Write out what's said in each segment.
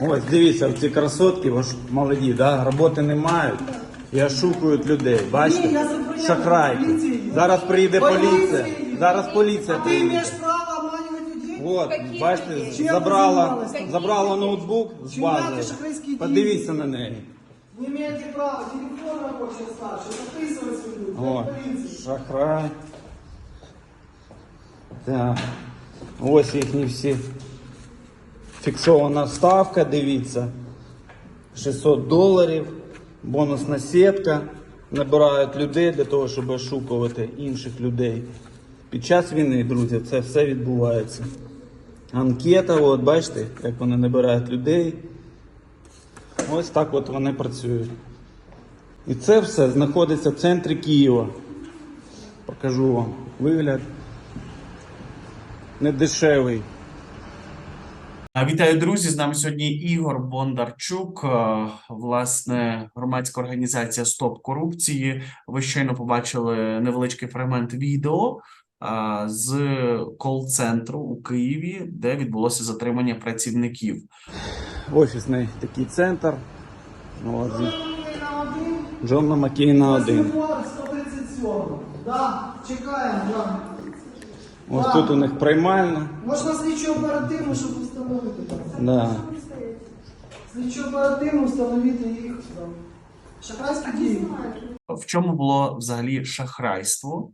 Ось дивіться, ці красотки, ви ж молоді, да? роботи не мають і ошукують людей. Ні, Бачите? я забороняю Шахрайки. поліції. Зараз приїде Поліції. поліція. Зараз поліція А ты приїде. имеешь право обманывать людей? Вот, Какие бачите, людей? Чим ви забрала, займалися? Какие забрала ноутбук з Чим які бази. шахрайські дії? Подивіться на неї. Не имеете права. Телефон рабочий старший. Записывай свою. О, Полиции. шахрай. Так. Ось їхні всі. Фіксована ставка, дивіться. 600 доларів. Бонусна сітка. Набирають людей для того, щоб ошукувати інших людей. Під час війни, друзі, це все відбувається. Анкета, от бачите, як вони набирають людей. Ось так от вони працюють. І це все знаходиться в центрі Києва. Покажу вам вигляд. Недешевий. А, Вітаю, друзі! З нами сьогодні Ігор Бондарчук, е, власне, громадська організація Стоп корупції. Ви щойно побачили невеличкий фрагмент відео з кол-центру у Києві, де відбулося затримання працівників. Офісний такий центр. Один. Джона Маккейна 1. 137. Да, чекаємо, да. Ось тут у них приймальна. Можна слідчу оперативну, щоб встановити там. Да. Слідчу оперативну встановити їх. Да. Шахрайські дії. В чому було взагалі шахрайство,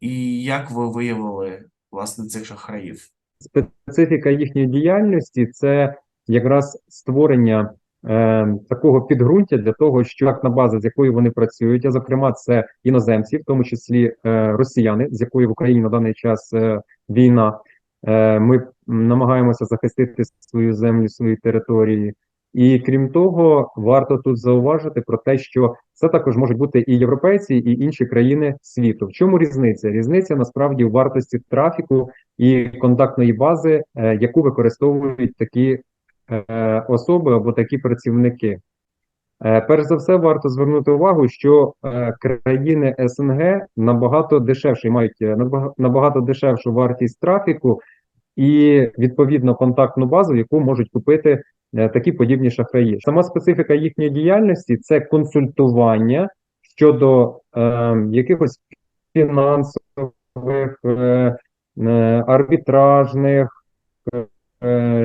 і як ви виявили власне цих шахраїв? специфіка їхньої діяльності це якраз створення е, такого підґрунтя для того, що актна база, з якою вони працюють, а зокрема, це іноземці, в тому числі е, росіяни, з якою в Україні на даний час е, війна. Е, ми намагаємося захистити свою землю, свої території. І крім того, варто тут зауважити про те, що це також можуть бути і європейці, і інші країни світу. В чому різниця? Різниця насправді в вартості трафіку і контактної бази, е, яку використовують такі особи або такі працівники. Е, Перш за все, варто звернути увагу, що е, країни СНГ набагато дешевше мають е, набагато дешевшу вартість трафіку і відповідно контактну базу, яку можуть купити е, такі подібні шахраї. Сама специфіка їхньої діяльності це консультування щодо е, якихось фінансових, е, е, арбітражних, е, е,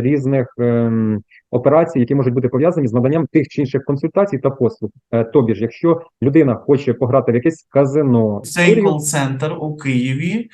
різних ем, операцій, які можуть бути пов'язані з наданням тих чи інших консультацій та послуг. Е, Тобі ж, якщо людина хоче пограти в якесь казино, Цей кол-центр у Києві.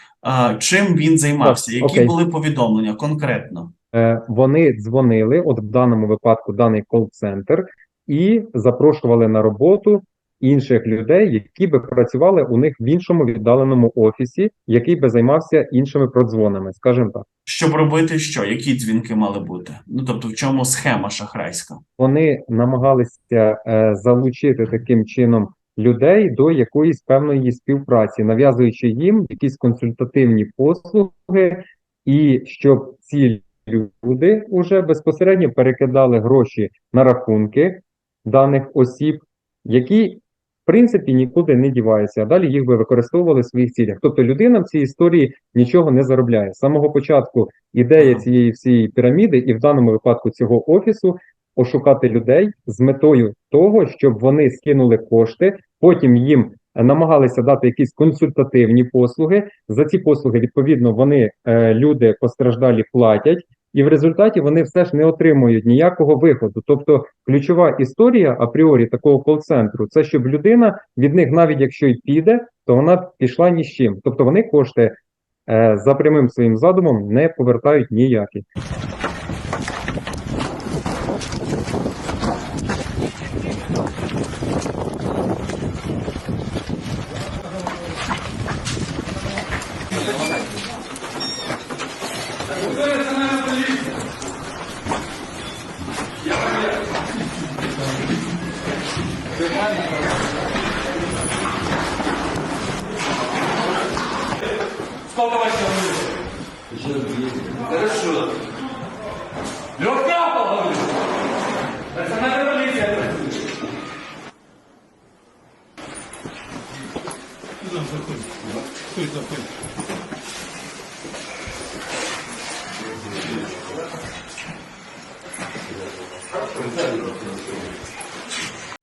Чим він займався? Так, Які окей. були повідомлення конкретно? е, вони дзвонили, от в даному випадку даний кол-центр, і запрошували на роботу інших людей, які би працювали у них в іншому віддаленому офісі, який би займався іншими продзвонами, скажімо так. Щоб робити що? Які дзвінки мали бути? Ну тобто, в чому схема шахрайська? Вони намагалися е, залучити таким чином людей до якоїсь певної співпраці, нав'язуючи їм якісь консультативні послуги, і щоб ці люди вже безпосередньо перекидали гроші на рахунки даних осіб, які принципі нікуди не діваються, а далі їх би використовували в своїх цілях. Тобто людина в цій історії нічого не заробляє. З самого початку ідея цієї всієї піраміди, і в даному випадку цього офісу, ошукати людей з метою того, щоб вони скинули кошти, потім їм намагалися дати якісь консультативні послуги. За ці послуги, відповідно, вони е, люди постраждалі платять, і в результаті вони все ж не отримують ніякого виходу. Тобто, ключова історія апріорі такого кол-центру це щоб людина від них, навіть якщо й піде, то вона пішла ні з чим. Тобто вони кошти е, за прямим своїм задумом не повертають ніякі.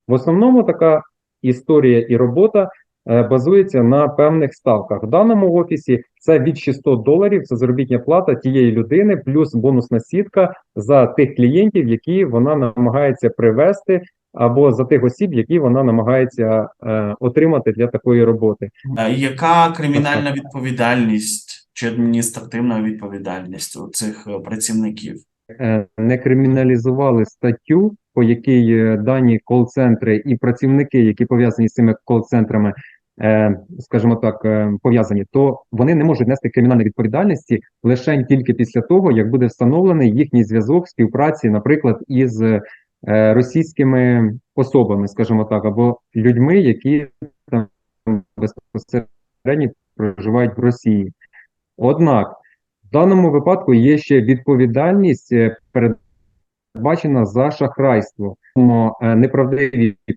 В основному така історія і робота е, базується на певних ставках. В даному офісі це від 600 доларів, це заробітня плата тієї людини, плюс бонусна сітка за тих клієнтів, які вона намагається привести, або за тих осіб, які вона намагається е, отримати для такої роботи. Е, Яка кримінальна відповідальність чи адміністративна відповідальність у цих е, працівників? не криміналізували статтю, по якій дані кол-центри і працівники, які пов'язані з цими кол-центрами, скажімо так, пов'язані, то вони не можуть нести кримінальної відповідальності лише тільки після того, як буде встановлений їхній зв'язок співпраці, наприклад, із російськими особами, скажімо так, або людьми, які там безпосередньо проживають в Росії. Однак в даному випадку є ще відповідальність е, передбачена за шахрайство, е, неправдиві е,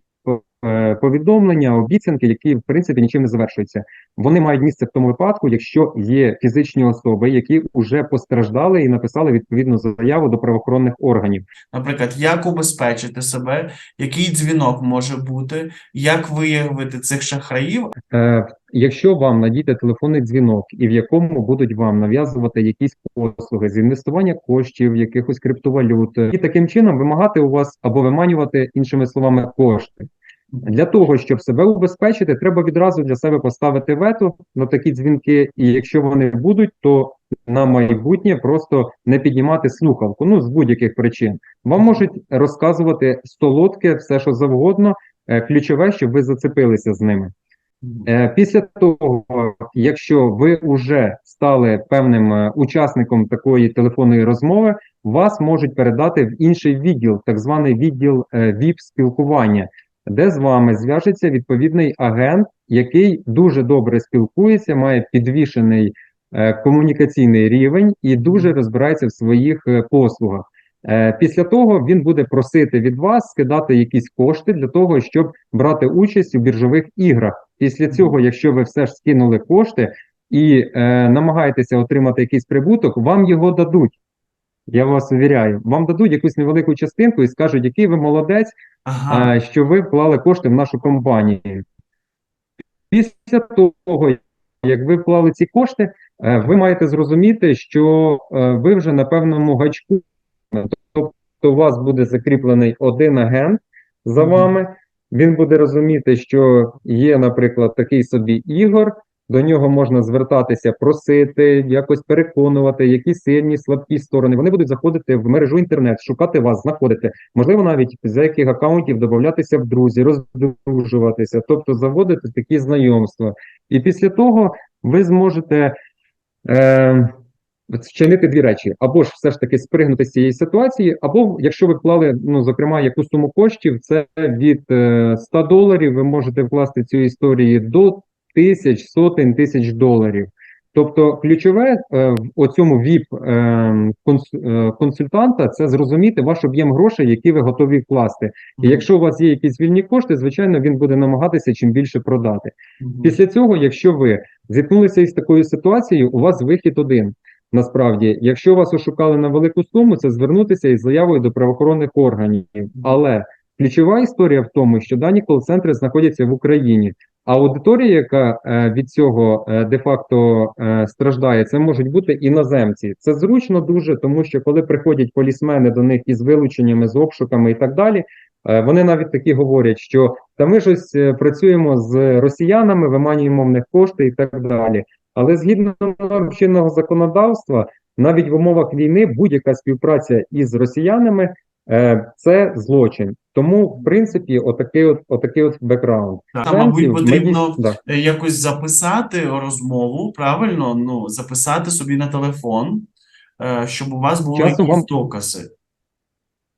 повідомлення, обіцянки, які в принципі нічим не завершуються. Вони мають місце в тому випадку, якщо є фізичні особи, які вже постраждали і написали відповідну заяву до правоохоронних органів. Наприклад, як убезпечити себе, який дзвінок може бути, як виявити цих шахраїв? Е, якщо вам надійде телефонний дзвінок, і в якому будуть вам нав'язувати якісь послуги з інвестування коштів, якихось криптовалют, і таким чином вимагати у вас або виманювати іншими словами кошти. Для того, щоб себе убезпечити, треба відразу для себе поставити вето на такі дзвінки, і якщо вони будуть, то на майбутнє просто не піднімати слухавку, ну з будь-яких причин. Вам можуть розказувати столотки, все що завгодно. Е, Ключове, щоб ви зацепилися з ними. Е, Після того, якщо ви вже стали певним е, учасником такої телефонної розмови, вас можуть передати в інший відділ, так званий відділ ВІП спілкування, де з вами зв'яжеться відповідний агент, який дуже добре спілкується, має підвішений е, комунікаційний рівень і дуже розбирається в своїх е, послугах. Е, Після того він буде просити від вас скидати якісь кошти для того, щоб брати участь у біржових іграх. Після цього, якщо ви все ж скинули кошти і е, намагаєтеся отримати якийсь прибуток, вам його дадуть. Я вас увіряю, вам дадуть якусь невелику частинку і скажуть, який ви молодець, Ага, а, що ви вклали кошти в нашу компанію. Після того, як ви вклали ці кошти, е, ви маєте зрозуміти, що е, ви вже на певному гачку, тобто у вас буде закріплений один агент за вами. Він буде розуміти, що є, наприклад, такий собі Ігор. До нього можна звертатися, просити, якось переконувати, які сильні, слабкі сторони. Вони будуть заходити в мережу інтернет, шукати вас, знаходити. Можливо, навіть з яких акаунтів додатися в друзі, роздружуватися, тобто заводити такі знайомства. І після того ви зможете е, вчинити дві речі: або ж все ж таки спригнути з цієї ситуації, або якщо ви вклали, ну зокрема, яку суму коштів, це від е, 100 доларів. Ви можете вкласти цю історію до тисяч, сотень тисяч доларів. Тобто, ключове е, в оцьому ВІП е, е, консультанта це зрозуміти ваш об'єм грошей, які ви готові вкласти. І якщо у вас є якісь вільні кошти, звичайно, він буде намагатися чим більше продати. Після цього, якщо ви зіткнулися із такою ситуацією, у вас вихід один. Насправді, якщо вас ошукали на велику суму, це звернутися із заявою до правоохоронних органів. Але ключова історія в тому, що дані кол-центри знаходяться в Україні. А аудиторія, яка е, від цього е, де-факто е, страждає, це можуть бути іноземці. Це зручно дуже, тому що коли приходять полісмени до них із вилученнями, з обшуками і так далі, вони навіть такі говорять, що та ми ж ось працюємо з росіянами, виманюємо в них кошти і так далі. Але згідно чинного законодавства, навіть в умовах війни будь-яка співпраця із росіянами це злочин. Тому, в принципі, отакий от отакий от бекграунд. Та, мабуть, потрібно да. е, якось записати розмову, правильно? Ну, записати собі на телефон, е, щоб у вас були Часом якісь вам- докази.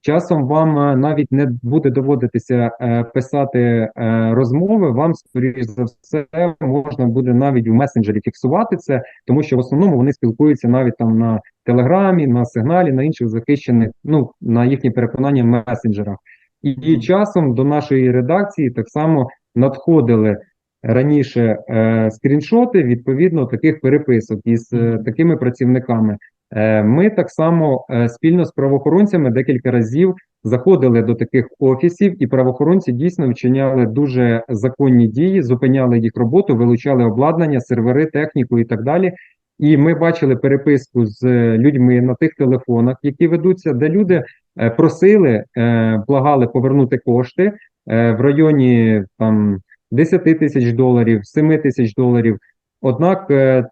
Часом вам е, навіть не буде доводитися е, писати е, розмови. Вам, скоріш за все, можна буде навіть в месенджері фіксувати це, тому що в основному вони спілкуються навіть там на телеграмі, на сигналі, на інших захищених, ну на їхні переконання месенджерах. І, часом до нашої редакції так само надходили раніше е, скріншоти відповідно таких переписок із е, такими працівниками. Е, Ми так само е, спільно з правоохоронцями декілька разів заходили до таких офісів, і правоохоронці дійсно вчиняли дуже законні дії, зупиняли їх роботу, вилучали обладнання, сервери, техніку і так далі. І ми бачили переписку з людьми на тих телефонах, які ведуться, де люди просили, е, благали повернути кошти е, в районі там 10 тисяч доларів, 7 тисяч доларів. Однак е,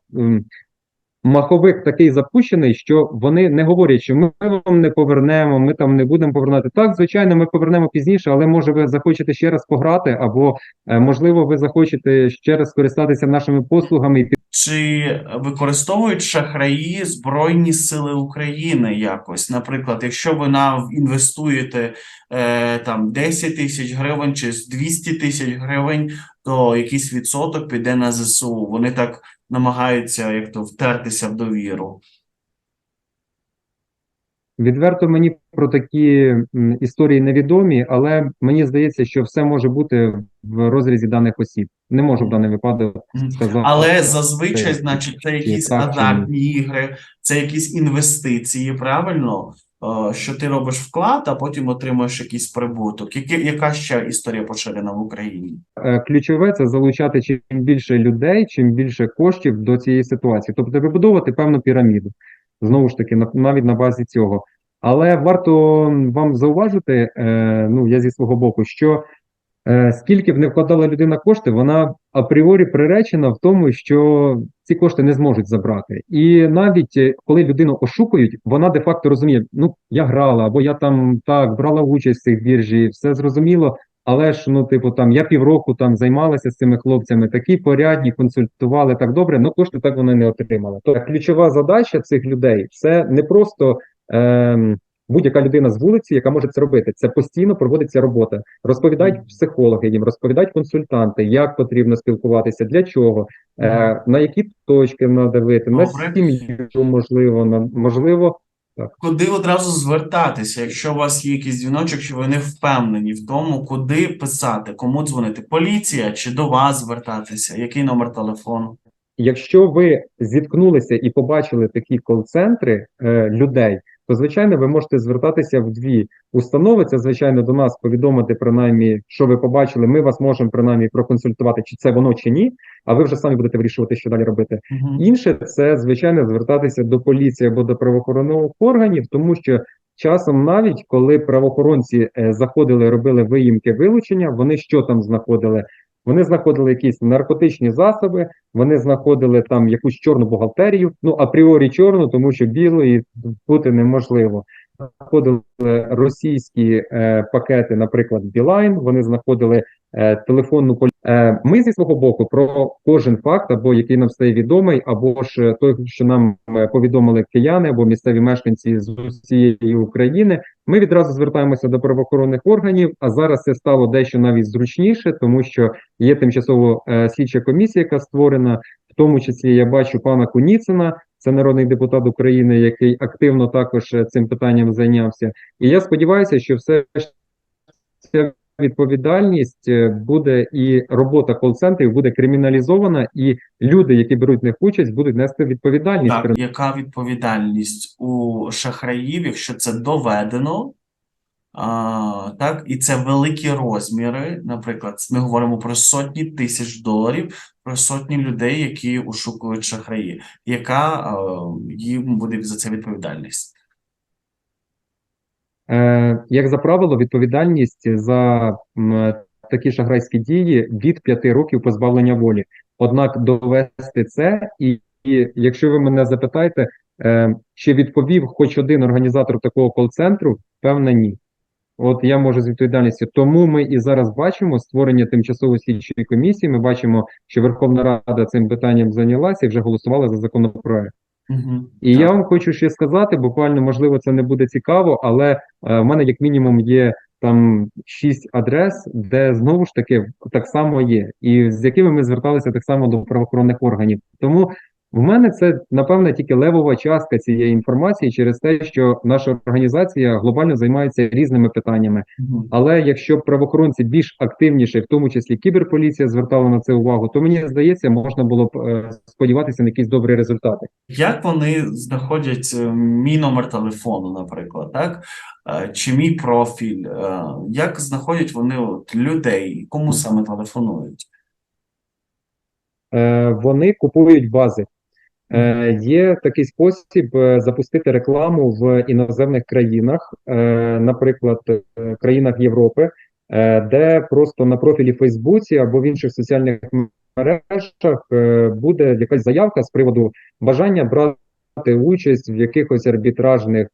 маховик такий запущений, що вони не говорять, що ми вам не повернемо, ми там не будемо повернати. Так, звичайно, ми повернемо пізніше, але може ви захочете ще раз пограти, або е, можливо, ви захочете ще раз скористатися нашими послугами і Чи використовують шахраї Збройні Сили України якось? Наприклад, якщо ви на інвестуєте е, там 10 тисяч гривень чи з 200 тисяч гривень, то якийсь відсоток піде на ЗСУ. Вони так намагаються як то втертися в довіру. Відверто мені про такі історії невідомі, але мені здається, що все може бути в розрізі даних осіб. Не можу в даний випадок сказати. Але зазвичай, це- значить, це якісь чи ігри, це якісь інвестиції, правильно? Е, Що ти робиш вклад, а потім отримуєш якийсь прибуток. Які, яка ще історія поширена в Україні? Е, Ключове це залучати чим більше людей, чим більше коштів до цієї ситуації, тобто вибудовувати певну піраміду. Знову ж таки, на- навіть на базі цього. Але варто вам зауважити, е, ну я зі свого боку, що е, скільки б не вкладала людина кошти, вона апріорі приречена в тому, що ці кошти не зможуть забрати. І навіть е, коли людину ошукують, вона де-факто розуміє: ну я грала, або я там так брала участь в цих біржі, все зрозуміло. Але ж ну, типу, там я півроку там займалася з цими хлопцями, такі порядні, консультували так добре, але кошти так вони не отримали. То ключова задача цих людей це не просто ем, будь-яка людина з вулиці, яка може це робити. Це постійно проводиться робота. Розповідають психологи їм, розповідають консультанти, як потрібно спілкуватися, для чого, е, на які точки надавити, на Добре. сім'ю, можливо, на можливо. Куди одразу звертатися, якщо у вас є якийсь дзвіночок, що ви не впевнені в тому, куди писати, кому дзвонити? Поліція чи до вас звертатися? Який номер телефону? Якщо ви зіткнулися і побачили такі кол-центри е, людей, то звичайно ви можете звертатися в дві установи. Це звичайно до нас повідомити принаймні, що ви побачили. Ми вас можемо принаймні проконсультувати, чи це воно чи ні. А ви вже самі будете вирішувати, що далі робити. Мгм. Інше це звичайно звертатися до поліції або до правоохоронних органів, тому що часом, навіть коли правоохоронці е, заходили, робили виїмки вилучення, вони що там знаходили? Вони знаходили якісь наркотичні засоби, вони знаходили там якусь чорну бухгалтерію, ну апріорі чорну, тому що білої бути неможливо. Знаходили російські е, пакети, наприклад, Білайн. Вони знаходили е, телефонну полі. Е, ми зі свого боку про кожен факт, або який нам стає відомий, або ж той, що нам е, повідомили кияни або місцеві мешканці з усієї України. Ми відразу звертаємося до правоохоронних органів. А зараз це стало дещо навіть зручніше, тому що є тимчасово е, слідча комісія, яка створена. В тому числі я бачу пана Куніцина, це народний депутат України, який активно також е, цим питанням зайнявся. І я сподіваюся, що все ця відповідальність е, буде і робота кол-центрів буде криміналізована, і люди, які беруть в них участь, будуть нести відповідальність. Так, яка відповідальність у шахраїв, якщо це доведено? А, так, і це великі розміри. Наприклад, ми говоримо про сотні тисяч доларів, про сотні людей, які ошукують шахраї. Яка е, їм буде за це відповідальність? Е, як за правило, відповідальність за такі шахрайські дії від 5 років позбавлення волі. Однак довести це, і, і якщо ви мене запитаєте, е, чи відповів хоч один організатор такого кол-центру, певно, ні. От я можу з відповідальністю. Тому ми і зараз бачимо створення тимчасової слідчої комісії. Ми бачимо, що Верховна Рада цим питанням зайнялася і вже голосувала за законопроект. Угу. І я вам хочу ще сказати, буквально, можливо, це не буде цікаво, але е, в мене як мінімум є там шість адрес, де знову ж таки так само є, і з якими ми зверталися так само до правоохоронних органів. Тому В мене це напевне тільки левова частка цієї інформації через те, що наша організація глобально займається різними питаннями. Але якщо правоохоронці більш активніше, в тому числі кіберполіція, звертала на це увагу, то мені здається, можна було б е, сподіватися на якісь добрі результати. Як вони знаходять е, мій номер телефону, наприклад, так? Е, Чи мій профіль? Як знаходять вони от людей, кому саме телефонують? Вони купують бази. Е, Є такий спосіб е, запустити рекламу в іноземних країнах, е, наприклад, країнах Європи, де просто на профілі Фейсбуці або в інших соціальних мережах буде якась заявка з приводу бажання брати участь в якихось арбітражних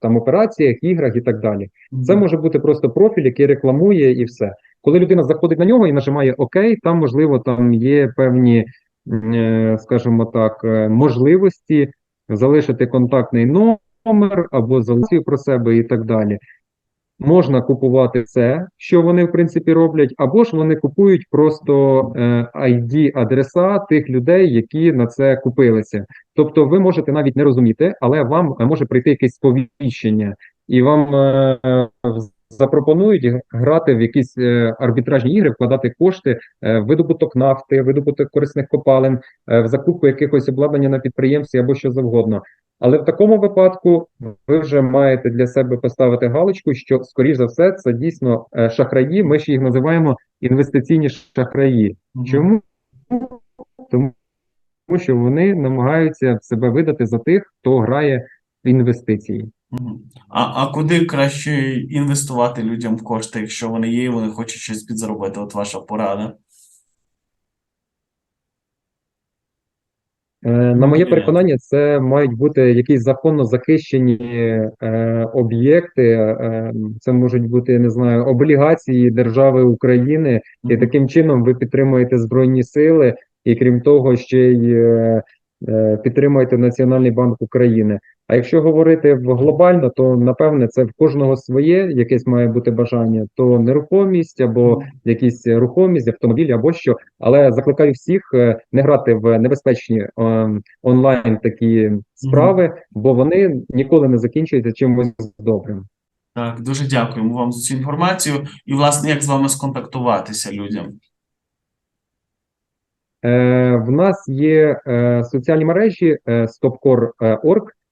там операціях, іграх і так далі. Це може бути просто профіль, який рекламує, і все. Коли людина заходить на нього і нажимає ОК, там можливо там є певні, скажімо так, е, можливості залишити контактний номер або залишити про себе і так далі. Можна купувати це, що вони в принципі роблять, або ж вони купують просто е, ID-адреса тих людей, які на це купилися. Тобто, ви можете навіть не розуміти, але вам е, може прийти якесь сповіщення, і вам е, е, запропонують грати в якісь е, арбітражні ігри, вкладати кошти е, в видобуток нафти, видобуток корисних копалин, е, в закупку якихось обладнання на підприємстві або що завгодно. Але в такому випадку ви вже маєте для себе поставити галочку, що скоріш за все це дійсно е, шахраї. Ми ж їх називаємо інвестиційні шахраї. Чому? Тому що вони намагаються себе видати за тих, хто грає в інвестиції. А, а куди краще інвестувати людям в кошти, якщо вони є, і вони хочуть щось підзаробити? От ваша порада. Е, На моє переконання, це мають бути якісь законно захищені е, об'єкти. Е, це можуть бути, не знаю, облігації держави України, і таким чином ви підтримуєте збройні сили, і крім того, ще й е, підтримуєте Національний банк України. А якщо говорити в глобально, то напевне це в кожного своє якесь має бути бажання, то нерухомість або якісь рухомість, автомобілі або що. Але закликаю всіх е, не грати в небезпечні е, онлайн такі справи, бо вони ніколи не закінчуються чимось добрим. Так, дуже дякуємо вам за цю інформацію. І, власне, як з вами сконтактуватися людям? Е, в нас є е, соціальні мережі е, stopcore.org,